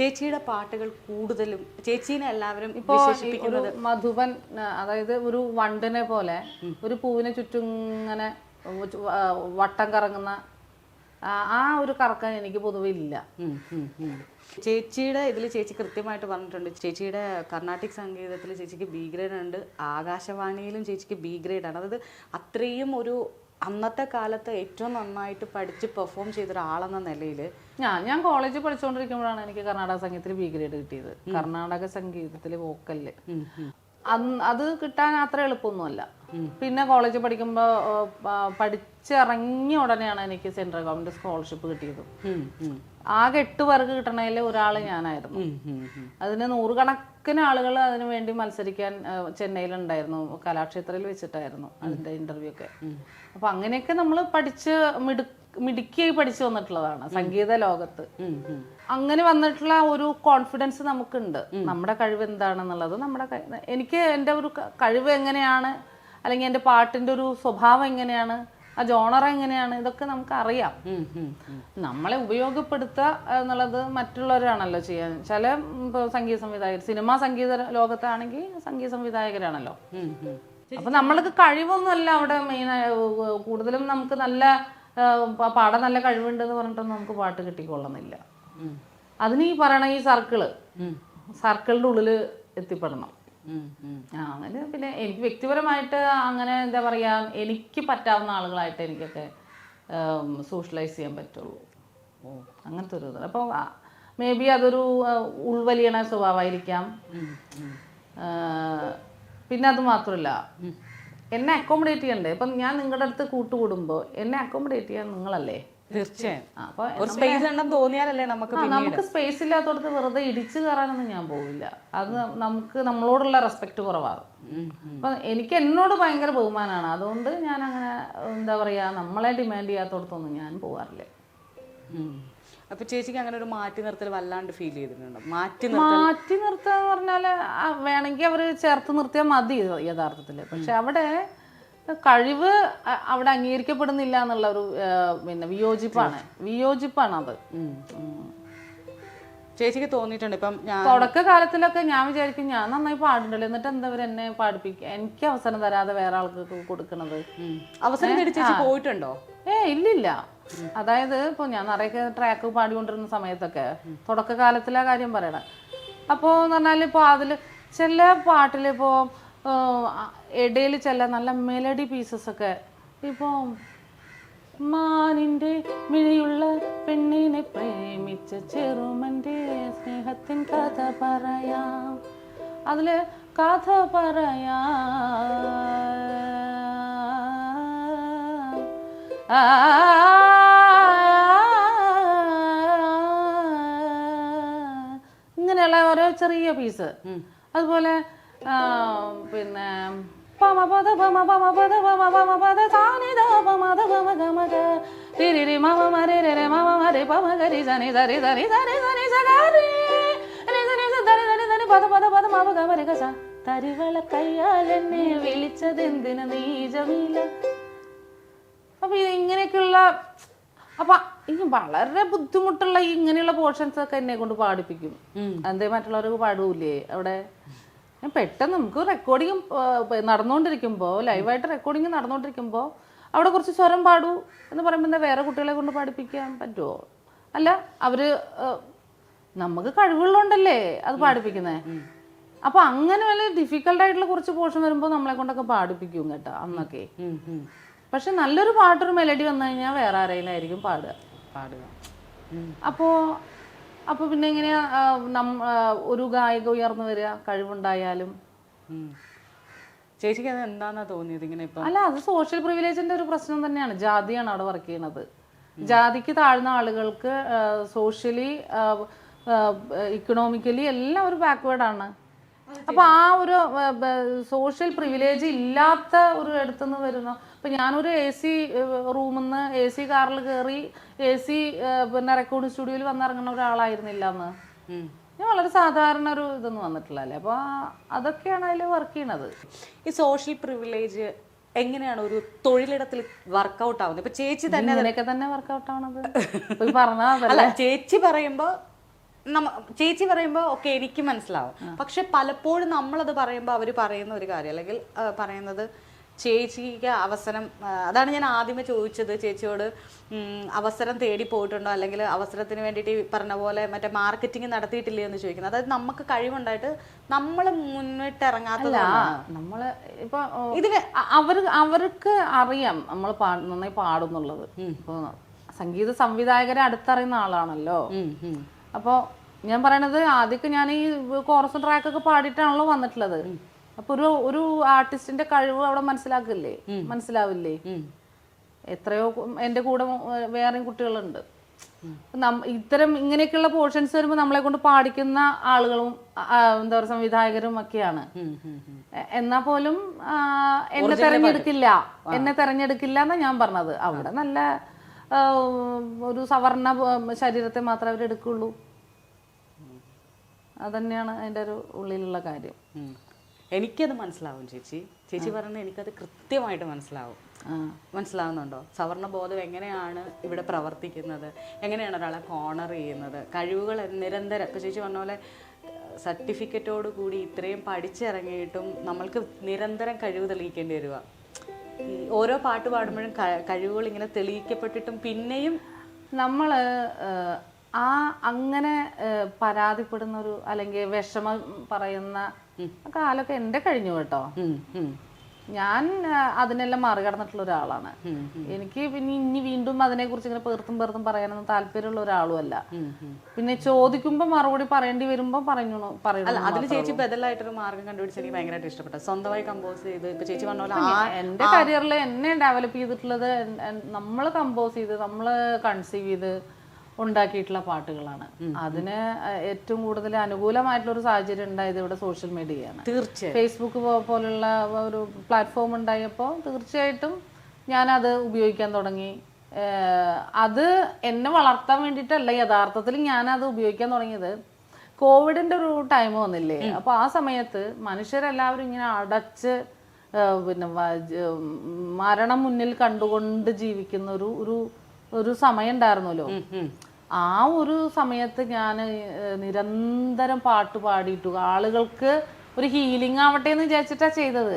ചേച്ചിയുടെ പാട്ടുകൾ കൂടുതലും ചേച്ചീനെ എല്ലാവരും ഇപ്പോൾ ഒരു മധുബൻ അതായത് ഒരു വണ്ടിനെ പോലെ ഒരു പൂവിനെ ചുറ്റും ഇങ്ങനെ വട്ടം കറങ്ങുന്ന ആ ഒരു കറക്കം എനിക്ക് പൊതുവെ ഇല്ല. ചേച്ചിയുടെ ഇതിൽ ചേച്ചി കൃത്യമായിട്ട് പറഞ്ഞിട്ടുണ്ട്. ചേച്ചിയുടെ കർണാട്ടിക് സംഗീതത്തിൽ ചേച്ചിക്ക് ബി ഗ്രേഡ് ഉണ്ട്. ആകാശവാണിയിലും ചേച്ചിക്ക് ബി ഗ്രേഡ് ആണ്. അതായത് അത്രയും ഒരു അന്നത്തെ കാലത്ത് ഏറ്റവും നന്നായിട്ട് പഠിച്ച് പെർഫോം ചെയ്ത ഒരാളെന്ന നിലയിൽ ഞാൻ ഞാൻ കോളേജിൽ പഠിച്ചുകൊണ്ടിരിക്കുമ്പോഴാണ് എനിക്ക് കർണാടക സംഗീതത്തിൽ ബി ഗ്രേഡ് കിട്ടിയത്. കർണാടക സംഗീതത്തിൽ വോക്കലിൽ അന്ന് അത് കിട്ടാൻ അത്ര എളുപ്പമൊന്നുമല്ല. പിന്നെ കോളേജിൽ പഠിക്കുമ്പോൾ പഠിച്ചിറങ്ങിയ ഉടനെയാണ് എനിക്ക് സെൻട്രൽ ഗവൺമെന്റ് സ്കോളർഷിപ്പ് കിട്ടിയത്. ആകെ എട്ട് പേർക്ക് കിട്ടണതിൽ ഒരാൾ ഞാനായിരുന്നു. അതിന് നൂറുകണക്കിന് ആളുകൾ അതിന് വേണ്ടി മത്സരിക്കാൻ ചെന്നൈയിലുണ്ടായിരുന്നു. കലാക്ഷേത്രയിൽ വെച്ചിട്ടായിരുന്നു അതിന്റെ ഇന്റർവ്യൂ ഒക്കെ. അപ്പൊ അങ്ങനെയൊക്കെ നമ്മൾ പഠിച്ച് മിടു മിടുക്കിയായി പഠിച്ചു വന്നിട്ടുള്ളതാണ് സംഗീത ലോകത്ത്. അങ്ങനെ വന്നിട്ടുള്ള ഒരു കോൺഫിഡൻസ് നമുക്കുണ്ട്. നമ്മുടെ കഴിവ് എന്താണെന്നുള്ളത് നമ്മുടെ എനിക്ക് എന്റെ ഒരു കഴിവ് എങ്ങനെയാണ് അല്ലെങ്കിൽ എന്റെ പാട്ടിന്റെ ഒരു സ്വഭാവം എങ്ങനെയാണ് ആ ജോണർ എങ്ങനെയാണ്? ഇതൊക്കെ നമുക്ക് അറിയാം നമ്മളെ ഉപയോഗപ്പെടുത്തുക എന്നുള്ളത് മറ്റുള്ളവരാണല്ലോ ചെയ്യാൻ ചില സംഗീത സംവിധായകർ സിനിമാ സംഗീത ലോകത്താണെങ്കിൽ സംഗീത സംവിധായകരാണല്ലോ. അപ്പൊ നമ്മൾക്ക് കഴിവൊന്നുമല്ല അവിടെ മെയിൻ കൂടുതലും നമുക്ക് നല്ല പാടാൻ നല്ല കഴിവുണ്ട് എന്ന് പറഞ്ഞിട്ടൊന്നും നമുക്ക് പാട്ട് കിട്ടിക്കൊള്ളുന്നില്ല. അതിന് ഈ പറയണ ഈ സർക്കിൾ സർക്കിളിന്റെ ഉള്ളിൽ എത്തിപ്പെടണം. അങ്ങനെ പിന്നെ എനിക്ക് വ്യക്തിപരമായിട്ട് അങ്ങനെ എന്താ പറയുക എനിക്ക് പറ്റാവുന്ന ആളുകളായിട്ട് എനിക്കൊക്കെ സോഷ്യലൈസ് ചെയ്യാൻ പറ്റുള്ളൂ. അങ്ങനത്തെ ഒരു ഇതാണ്. അപ്പോൾ മേ ബി അതൊരു ഉൾവലിയണ സ്വഭാവമായിരിക്കാം. പിന്നെ അത് മാത്രമല്ല എന്നെ അക്കോമഡേറ്റ് ചെയ്യണ്ടേ? ഇപ്പം ഞാൻ നിങ്ങളുടെ അടുത്ത് കൂട്ടുകൂടുമ്പോൾ എന്നെ അക്കോമഡേറ്റ് ചെയ്യാൻ നിങ്ങളല്ലേ? തീർച്ചയായും. ഒരു സ്പേസ് ഉണ്ടെന്ന് തോന്നിയാലല്ലേ നമുക്ക് നമുക്ക് സ്പേസ് ഇല്ലാത്തടത്ത് വെറുതെ ഇടിച്ചു കയറാനൊന്നും ഞാൻ പോവില്ല. അത് നമുക്ക് നമ്മളോടുള്ള റെസ്പെക്ട് കുറവാകും. അപ്പൊ എനിക്ക് എന്നോട് ഭയങ്കര ബഹുമാനാണ്. അതുകൊണ്ട് ഞാൻ അങ്ങനെ എന്താ പറയാ നമ്മളെ ഡിമാൻഡ് ചെയ്യാത്തടത്തൊന്നും ഞാൻ പോവാറില്ല. അപ്പൊ ചേച്ചിക്ക് അങ്ങനെ ഒരു മാറ്റി നിർത്തൽ വല്ലാണ്ട് ഫീൽ ചെയ്തിട്ടുണ്ടോ? മാറ്റി മാറ്റി നിർത്തുക എന്ന് പറഞ്ഞാൽ ആ, വേണമെങ്കിൽ അവർ ചേർത്ത് നിർത്തിയാൽ മതി യഥാർത്ഥത്തിൽ പക്ഷെ അവിടെ കഴിവ് അവിടെ അംഗീകരിക്കപ്പെടുന്നില്ല എന്നുള്ള ഒരു പിന്നെ വിയോജിപ്പാണ്. വിയോജിപ്പാണ് അത്. ചേച്ചിക്ക് തോന്നിയിട്ടുണ്ട് ഇപ്പം ഞാൻ തുടക്ക കാലത്തിലൊക്കെ ഞാൻ വിചാരിക്കും ഞാൻ നന്നായി പാടുണ്ടല്ലോ. എന്നിട്ട് എന്താ ഇവർ എന്നെ പാടിപ്പിക്കുക എനിക്ക് അവസരം തരാതെ വേറെ ആൾക്ക് കൊടുക്കണത്. അവസരം തേടി ചേച്ചി പോയിട്ടുണ്ടോ? ഏ ഇല്ലില്ല. അതായത് ഇപ്പൊ ഞാൻ നിറയെ ട്രാക്ക് പാടിക്കൊണ്ടിരുന്ന സമയത്തൊക്കെ തുടക്ക കാലത്തിലെ കാര്യം പറയണം. അപ്പോ എന്ന് പറഞ്ഞാൽ ഇപ്പോൾ അതിൽ ചില പാട്ടിലിപ്പോ ഇപ്പോൾ ഇടയിൽ ചില നല്ല മെലഡി പീസസ് ഒക്കെ ഇപ്പോൾ മാനിന്റെ മിഴിയുള്ള പെണ്ണിനെ പ്രേമിച്ച ചെറുമന്റെ സ്നേഹത്തിൻ കഥ പറയാം അതിൽ കഥ പറയാ ഇങ്ങനെയുള്ള ഓരോ ചെറിയ പീസ് അതുപോലെ പിന്നെ പമ പദ പമ പമ പമ പദ പദ പദ പദ മമ ഗമ രി ഗ സ തരിവള കയ്യാൽ എന്നെ വിളിച്ചതെന്തിന് നീജമില്ല അപ്പൊ ഇത് ഇങ്ങനെയൊക്കെയുള്ള അപ്പൊ ഇനി വളരെ ബുദ്ധിമുട്ടുള്ള ഇങ്ങനെയുള്ള പോർഷൻസ് ഒക്കെ എന്നെ കൊണ്ട് പാടിപ്പിക്കും എന്തേ മറ്റുള്ളവർക്ക് പാടൂലേ അവിടെ പെട്ടെന്ന് നമുക്ക് റെക്കോർഡിങ് നടന്നുകൊണ്ടിരിക്കുമ്പോൾ ലൈവായിട്ട് റെക്കോർഡിങ് നടന്നുകൊണ്ടിരിക്കുമ്പോൾ അവിടെ കുറച്ച് സ്വരം പാടൂ എന്ന് പറയുമ്പോൾ എന്താ വേറെ കുട്ടികളെ കൊണ്ട് പാടിപ്പിക്കാൻ പറ്റുമോ അല്ല അവർ നമുക്ക് കഴിവുള്ളതുകൊണ്ടല്ലേ അത് പാടിപ്പിക്കുന്നേ? അപ്പൊ അങ്ങനെ വല്ല ഡിഫിക്കൽട്ട് ആയിട്ടുള്ള കുറച്ച് പോർഷൻ വരുമ്പോൾ നമ്മളെ കൊണ്ടൊക്കെ പാടിപ്പിക്കും കേട്ടോ അന്നൊക്കെ. പക്ഷെ നല്ലൊരു പാട്ടൊരു മെലഡി വന്നു കഴിഞ്ഞാൽ വേറെ ആരെങ്കിലും ആയിരിക്കും പാടുക. പാടുക. അപ്പോൾ അപ്പോൾ പിന്നെ എങ്ങനെയാ ഒരു ഗായിക ഉയർന്നു വരിക കഴിവുണ്ടായാലും? ചേച്ചിക്ക് അത് എന്താന്നാ തോന്നിയത് ഇങ്ങനെ ഇപ്പൊ? അല്ല അത് സോഷ്യൽ പ്രിവിലേജിന്റെ ഒരു പ്രശ്നം തന്നെയാണ്. ജാതിയാണ് അവിടെ വർക്ക് ചെയ്യുന്നത് ജാതിക്ക് താഴ്ന്ന ആളുകൾക്ക് സോഷ്യലി ഇക്കണോമിക്കലി എല്ലാം ഒരു ബാക്ക്വേർഡാണ് അപ്പൊ ആ ഒരു സോഷ്യൽ പ്രിവിലേജ് ഇല്ലാത്ത ഒരു ഇടത്തുനിന്ന് വരുന്ന ഇപ്പൊ ഞാനൊരു എ സി റൂമിൽ നിന്ന് എ സി കാറിൽ കയറി എ സി പിന്നെ റെക്കോർഡിംഗ് സ്റ്റുഡിയോയിൽ വന്നിറങ്ങുന്ന ഒരാളായിരുന്നില്ല എന്ന് ഞാൻ വളരെ സാധാരണ ഒരു ഇതൊന്നും വന്നിട്ടില്ല അല്ലേ? അപ്പൊ അതൊക്കെയാണ് അതിൽ വർക്ക് ചെയ്യണത്. ഈ സോഷ്യൽ പ്രിവിലേജ് എങ്ങനെയാണ് ഒരു തൊഴിലിടത്തിൽ വർക്കൗട്ട് ആവുന്നത്? ഇപ്പൊ ചേച്ചി തന്നെ തന്നെ വർക്കൗട്ട് ആവണത്. ചേച്ചി പറയുമ്പോ ചേച്ചി പറയുമ്പോൾ ഓക്കെ എനിക്ക് മനസ്സിലാവും. പക്ഷെ പലപ്പോഴും നമ്മളത് പറയുമ്പോൾ അവർ പറയുന്ന ഒരു കാര്യം അല്ലെങ്കിൽ പറയുന്നത് ചേച്ചിക്ക് അവസരം അതാണ് ഞാൻ ആദ്യമേ ചോദിച്ചത്. ചേച്ചിയോട് അവസരം തേടി പോയിട്ടുണ്ടോ? അല്ലെങ്കിൽ അവസരത്തിന് വേണ്ടിയിട്ട് ഈ പറഞ്ഞ പോലെ മറ്റേ മാർക്കറ്റിംഗ് നടത്തിയിട്ടില്ലേ എന്ന് ചോദിക്കുന്നത്. അതായത് നമുക്ക് കഴിവുണ്ടായിട്ട് നമ്മൾ മുന്നിട്ടിറങ്ങാത്ത അല്ല നമ്മൾ ഇപ്പൊ ഇതിന് ഇത് അവർ അവർക്ക് അറിയാം നമ്മൾ നന്നായി പാടുന്നുള്ളത്. സംഗീത സംവിധായകരെ അടുത്തറിയുന്ന ആളാണല്ലോ. അപ്പോ ഞാൻ പറയണത് ആദ്യമൊക്കെ ഞാൻ ഈ കോറസും ട്രാക്കൊക്കെ പാടിയിട്ടാണല്ലോ വന്നിട്ടുള്ളത്. അപ്പൊ ഒരു ഒരു ആർട്ടിസ്റ്റിന്റെ കഴിവ് അവിടെ മനസ്സിലാക്കില്ലേ? മനസ്സിലാവില്ലേ? എത്രയോ എന്റെ കൂടെ വേറെയും കുട്ടികളുണ്ട്. ഇത്തരം ഇങ്ങനെയൊക്കെയുള്ള പോർഷൻസ് വരുമ്പോൾ നമ്മളെ കൊണ്ട് പാടിക്കുന്ന ആളുകളും എന്താ പറയുക സംവിധായകരും ഒക്കെയാണ്. എന്നാ പോലും എന്നെ തെരഞ്ഞെടുക്കില്ല. എന്നെ തെരഞ്ഞെടുക്കില്ല എന്നാ ഞാൻ പറഞ്ഞത്. അവിടെ നല്ല ഒരു സവർണ ശരീരത്തെ മാത്രമേ അവർ എടുക്കുള്ളൂ. അതന്നെയാണ് അതിന്റെ ഒരു ഉള്ളിലുള്ള കാര്യം. എനിക്കത് മനസ്സിലാവും ചേച്ചി. ചേച്ചി പറയുന്നത് എനിക്കത് കൃത്യമായിട്ട് മനസ്സിലാവും. മനസ്സിലാവുന്നുണ്ടോ? സവർണ ബോധം എങ്ങനെയാണ് ഇവിടെ പ്രവർത്തിക്കുന്നത്? എങ്ങനെയാണ് ഒരാളെ കോണർ ചെയ്യുന്നത്? കഴിവുകൾ നിരന്തരം ഇപ്പം ചേച്ചി പറഞ്ഞ പോലെ സർട്ടിഫിക്കറ്റോട് കൂടി ഇത്രയും പഠിച്ചിറങ്ങിയിട്ടും നമ്മൾക്ക് നിരന്തരം കഴിവ് തെളിയിക്കേണ്ടി വരിക. ഓരോ പാട്ട് പാടുമ്പോഴും കഴിവുകൾ ഇങ്ങനെ തെളിയിക്കപ്പെട്ടിട്ടും പിന്നെയും നമ്മൾ ആ അങ്ങനെ പരാതിപ്പെടുന്ന ഒരു അല്ലെങ്കിൽ വിഷമം പറയുന്ന കാലൊക്കെ എന്റെ കഴിഞ്ഞു കേട്ടോ. ഞാൻ അതിനെല്ലാം മറികടന്നിട്ടുള്ള ഒരാളാണ്. എനിക്ക് പിന്നെ ഇനി വീണ്ടും അതിനെക്കുറിച്ച് ഇങ്ങനെ പേർത്തും പേർത്തും പറയാനൊന്നും താല്പര്യമുള്ള ഒരാളും അല്ല പിന്നെ ചോദിക്കുമ്പോൾ മറുപടി പറയേണ്ടി വരുമ്പോൾ പറഞ്ഞു പറയണം അതിൽ ചേച്ചി ബദലായിട്ടൊരു മാർഗം കണ്ടുപിടിച്ച് എനിക്ക് ഭയങ്കരമായിട്ട് ഇഷ്ടപ്പെട്ടു. സ്വന്തമായി കമ്പോസ് ചെയ്ത് ഇപ്പൊ ചേച്ചി പറഞ്ഞ പോലെ ആ എന്റെ കരിയറിൽ എന്നെ ഡെവലപ്പ് ചെയ്തിട്ടുള്ളത് നമ്മൾ കമ്പോസ് ചെയ്ത് നമ്മൾ കൺസീവ് ചെയ്ത് ഉണ്ടാക്കിയിട്ടുള്ള പാട്ടുകളാണ്. അതിന് ഏറ്റവും കൂടുതൽ അനുകൂലമായിട്ടുള്ള ഒരു സാഹചര്യം ഉണ്ടായത് ഇവിടെ സോഷ്യൽ മീഡിയയാണ്. തീർച്ചയായും. ഫേസ്ബുക്ക് പോലുള്ള ഒരു പ്ലാറ്റ്ഫോം ഉണ്ടായപ്പോൾ തീർച്ചയായിട്ടും ഞാനത് ഉപയോഗിക്കാൻ തുടങ്ങി. അത് എന്നെ വളർത്താൻ വേണ്ടിയിട്ടല്ല യഥാർത്ഥത്തിൽ ഞാനത് ഉപയോഗിക്കാൻ തുടങ്ങിയത്. കോവിഡിന്റെ ഒരു ടൈം വന്നില്ലേ? അപ്പോൾ ആ സമയത്ത് മനുഷ്യരെല്ലാവരും ഇങ്ങനെ അടച്ച് പിന്നെ മരണം മുന്നിൽ കണ്ടുകൊണ്ട് ജീവിക്കുന്ന ഒരു ഒരു ഒരു സമയം ഉണ്ടായിരുന്നല്ലോ. ആ ഒരു സമയത്ത് ഞാൻ നിരന്തരം പാട്ട് പാടിയിട്ടു ആളുകൾക്ക് ഒരു ഹീലിംഗ് ആവട്ടെ എന്ന് വിചാരിച്ചിട്ടാ ചെയ്തത്.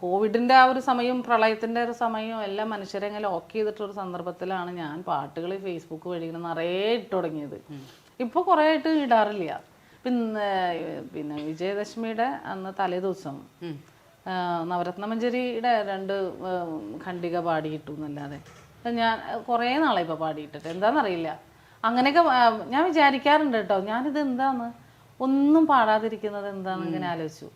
കോവിഡിന്റെ ആ ഒരു സമയം പ്രളയത്തിന്റെ ഒരു സമയവും എല്ലാം മനുഷ്യരെ ഇങ്ങനെ ലോക്ക് ചെയ്തിട്ടൊരു സന്ദർഭത്തിലാണ് ഞാൻ പാട്ടുകൾ ഫേസ്ബുക്ക് വഴി ഇങ്ങനെ നിറയെ ഇട്ട് തുടങ്ങിയത്. ഇപ്പൊ കുറെ ആയിട്ട് ഇടാറില്ല. പിന്നെ പിന്നെ വിജയദശമിയുടെ അന്ന് തലേ ദിവസം നവരത്ന മഞ്ജരിയുടെ രണ്ട് ഖണ്ഡിക പാടിയിട്ടു എന്നല്ലാതെ. ഞാൻ കുറേ നാളെ ഇപ്പൊ പാടിയിട്ടിട്ട്. എന്താണെന്നറിയില്ല അങ്ങനെയൊക്കെ ഞാൻ വിചാരിക്കാറുണ്ട് കേട്ടോ. ഞാനിത് എന്താന്ന് ഒന്നും പാടാതിരിക്കുന്നത് എന്താന്ന് ഇങ്ങനെ ആലോചിച്ചു.